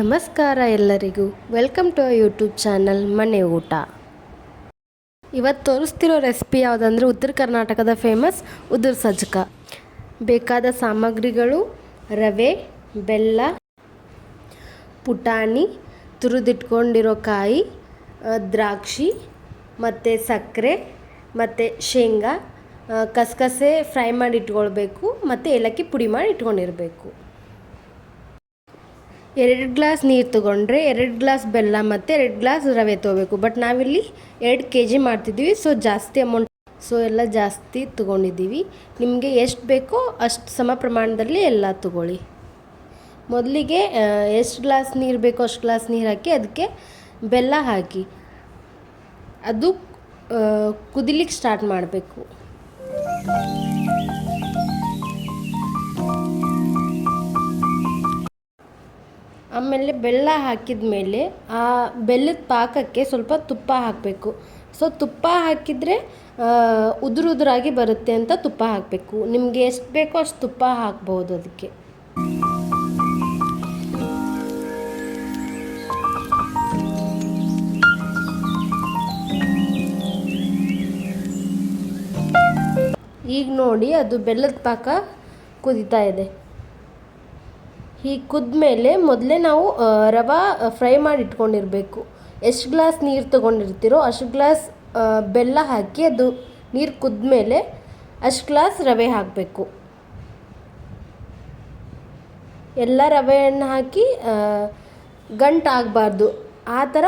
ನಮಸ್ಕಾರ ಎಲ್ಲರಿಗೂ. Welcome to YouTube channel ಮನೆ ಊಟ. ಇವತ್ತು ತೋರಿಸ್ತಿರೋ ರೆಸಿಪಿ ಯಾವುದಂದ್ರೆ ಉತ್ತರ ಕರ್ನಾಟಕದ ಫೇಮಸ್ ಉದುರು ಸಜ್ಜಕ ಬೇಕಾದ ಸಾಮಗ್ರಿಗಳು, ರವೆ, ಬೆಲ್ಲ, ಪುಟಾಣಿ, ತುರಿದಿಟ್ಕೊಂಡಿರೋ ಕಾಯಿ ದ್ರಾಕ್ಷಿ, ಮತ್ತು ಸಕ್ಕರೆ, ಮತ್ತು ಶೇಂಗಾ ಕಸಕಸೆ ಫ್ರೈ ಮಾಡಿ ಇಟ್ಕೊಳ್ಬೇಕು, ಮತ್ತು ಏಲಕ್ಕಿ ಪುಡಿ ಮಾಡಿ ಇಟ್ಕೊಂಡಿರಬೇಕು. ಎರಡು ಗ್ಲಾಸ್ ನೀರು ತೊಗೊಂಡ್ರೆ ಎರಡು ಗ್ಲಾಸ್ ಬೆಲ್ಲ ಮತ್ತು ಎರಡು ಗ್ಲಾಸ್ ರವೆ ತೊಗೋಬೇಕು. ಬಟ್ ನಾವಿಲ್ಲಿ ಎರಡು ಕೆ ಜಿ ಮಾಡ್ತಿದ್ದೀವಿ. ಸೊ ಜಾಸ್ತಿ ಅಮೌಂಟ್ ಸೊ ಎಲ್ಲ ಜಾಸ್ತಿ ತೊಗೊಂಡಿದ್ದೀವಿ. ನಿಮಗೆ ಎಷ್ಟು ಬೇಕೋ ಅಷ್ಟು ಸಮ ಪ್ರಮಾಣದಲ್ಲಿ ಎಲ್ಲ ತೊಗೊಳ್ಳಿ. ಮೊದಲಿಗೆ ಎಷ್ಟು ಗ್ಲಾಸ್ ನೀರು ಬೇಕೋ ಅಷ್ಟು ಗ್ಲಾಸ್ ನೀರು ಹಾಕಿ ಅದಕ್ಕೆ ಬೆಲ್ಲ ಹಾಕಿ. ಅದು ಕುದಿಲಿಕ್ಕೆ ಸ್ಟಾರ್ಟ್ ಮಾಡಬೇಕು. ಆಮೇಲೆ ಬೆಲ್ಲ ಹಾಕಿದ ಮೇಲೆ ಆ ಬೆಲ್ಲದ ಪಾಕಕ್ಕೆ ಸ್ವಲ್ಪ ತುಪ್ಪ ಹಾಕಬೇಕು. ಸೊ ತುಪ್ಪ ಹಾಕಿದರೆ ಉದುರು ಉದುರಾಗಿ ಬರುತ್ತೆ ಅಂತ ತುಪ್ಪ ಹಾಕಬೇಕು. ನಿಮಗೆ ಎಷ್ಟು ಬೇಕೋ ಅಷ್ಟು ತುಪ್ಪ ಹಾಕ್ಬೋದು ಅದಕ್ಕೆ. ಈಗ ನೋಡಿ ಅದು ಬೆಲ್ಲದ ಪಾಕ ಕುದೀತಾ ಇದೆ. ಹೀಗೆ ಕುದ್ಮೇಲೆ ಮೊದಲೇ ನಾವು ರವೆ ಫ್ರೈ ಮಾಡಿ ಇಟ್ಕೊಂಡಿರಬೇಕು ಎಷ್ಟು ಗ್ಲಾಸ್ ನೀರು ತೊಗೊಂಡಿರ್ತೀರೋ ಅಷ್ಟು ಗ್ಲಾಸ್ ಬೆಲ್ಲ ಹಾಕಿ ಅದು ನೀರು ಕುದ್ಮೇಲೆ ಅಷ್ಟು ಗ್ಲಾಸ್ ರವೆ ಹಾಕಬೇಕು. ಎಲ್ಲ ರವೆಯನ್ನು ಹಾಕಿ ಗಂಟಾಗಬಾರ್ದು. ಆ ಥರ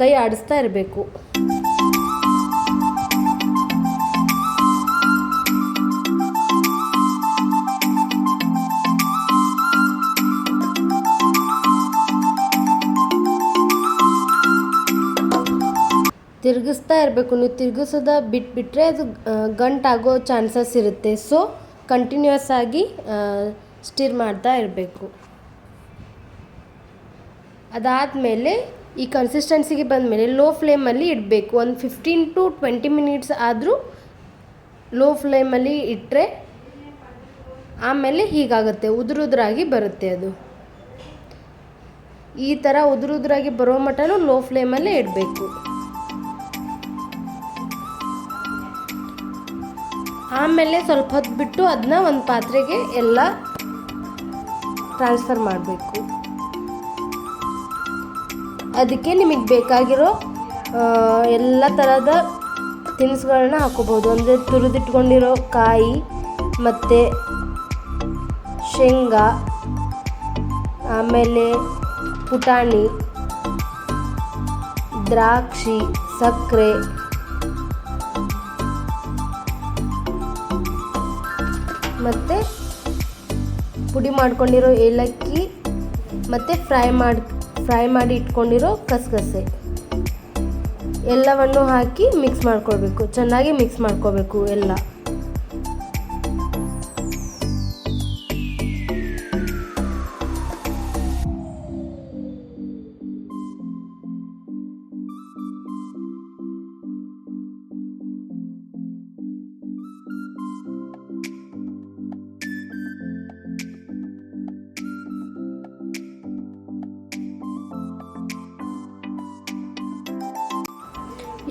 ಕೈ ಆಡಿಸ್ತಾ ಇರಬೇಕು. ತಿರುಗಿಸ್ತಾ ಇರಬೇಕು. ನೀವು ತಿರುಗಿಸೋದ ಬಿಟ್ಬಿಟ್ರೆ ಅದು ಗಂಟಾಗೋ ಚಾನ್ಸಸ್ ಇರುತ್ತೆ. ಸೊ ಕಂಟಿನ್ಯೂಸ್ ಆಗಿ ಸ್ಟಿರ್ ಮಾಡ್ತಾ ಇರಬೇಕು. ಅದಾದಮೇಲೆ ಈ ಕನ್ಸಿಸ್ಟೆನ್ಸಿಗೆ ಬಂದಮೇಲೆ ಲೋ ಫ್ಲೇಮಲ್ಲಿ ಇಡಬೇಕು. ಒಂದು ಫಿಫ್ಟೀನ್ ಟು ಟ್ವೆಂಟಿ ಮಿನಿಟ್ಸ್ ಆದರೂ ಲೋ ಫ್ಲೇಮಲ್ಲಿ ಇಟ್ಟರೆ ಆಮೇಲೆ ಹೀಗಾಗುತ್ತೆ. ಉದುರುದ್ರಾಗಿ ಬರುತ್ತೆ ಅದು. ಈ ಥರ ಉದುರುದ್ರಾಗಿ ಬರೋ ಮಟನೂ ಲೋ ಫ್ಲೇಮಲ್ಲೇ ಇಡಬೇಕು. ಆಮೇಲೆ ಸ್ವಲ್ಪ ಹೊತ್ತು ಬಿಟ್ಟು ಅದನ್ನ ಒಂದು ಪಾತ್ರೆಗೆ ಎಲ್ಲ ಟ್ರಾನ್ಸ್ಫರ್ ಮಾಡಬೇಕು. ಅದಕ್ಕೆ ನಿಮಗೆ ಬೇಕಾಗಿರೋ ಎಲ್ಲ ಥರದ ತಿನಿಸುಗಳನ್ನ ಹಾಕೋಬೋದು ಅಂದರೆ ತುರಿದಿಟ್ಕೊಂಡಿರೋ ಕಾಯಿ ಮತ್ತು ಶೇಂಗಾ, ಆಮೇಲೆ ಪುಟಾಣಿ, ದ್ರಾಕ್ಷಿ, ಸಕ್ಕರೆ. ಮತ್ತು ಪುಡಿ ಮಾಡ್ಕೊಂಡಿರೋ ಏಲಕ್ಕಿ ಮತ್ತು ಫ್ರೈ ಮಾಡಿ ಫ್ರೈ ಮಾಡಿ ಇಟ್ಕೊಂಡಿರೋ ಕಸಗಸೆ ಎಲ್ಲವನ್ನು ಹಾಕಿ ಮಿಕ್ಸ್ ಮಾಡ್ಕೊಳ್ಬೇಕು. ಚೆನ್ನಾಗಿ ಮಿಕ್ಸ್ ಮಾಡ್ಕೋಬೇಕು ಎಲ್ಲ.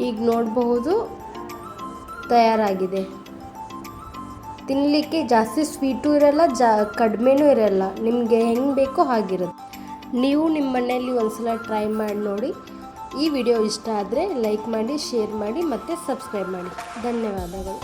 ಈಗ ನೋಡಬಹುದು ತಯಾರಾಗಿದೆ. ತಿನ್ನಲಿಕ್ಕೆ ಜಾಸ್ತಿ ಸ್ವೀಟು ಇರಲ್ಲ, ಜಾ ಕಡಿಮೆನೂ ಇರಲ್ಲ. ನಿಮಗೆ ಹೆಂಗೆ ಬೇಕೋ ಹಾಗಿರುತ್ತೆ. ನೀವು ನಿಮ್ಮ ಮನೆಯಲ್ಲಿ ಒಂದ್ಸಲ ಟ್ರೈ ಮಾಡಿ ನೋಡಿ. ಈ ವಿಡಿಯೋ ಇಷ್ಟ ಆದರೆ ಲೈಕ್ ಮಾಡಿ ಶೇರ್ ಮಾಡಿ ಮತ್ತು ಸಬ್ಸ್ಕ್ರೈಬ್ ಮಾಡಿ. ಧನ್ಯವಾದಗಳು.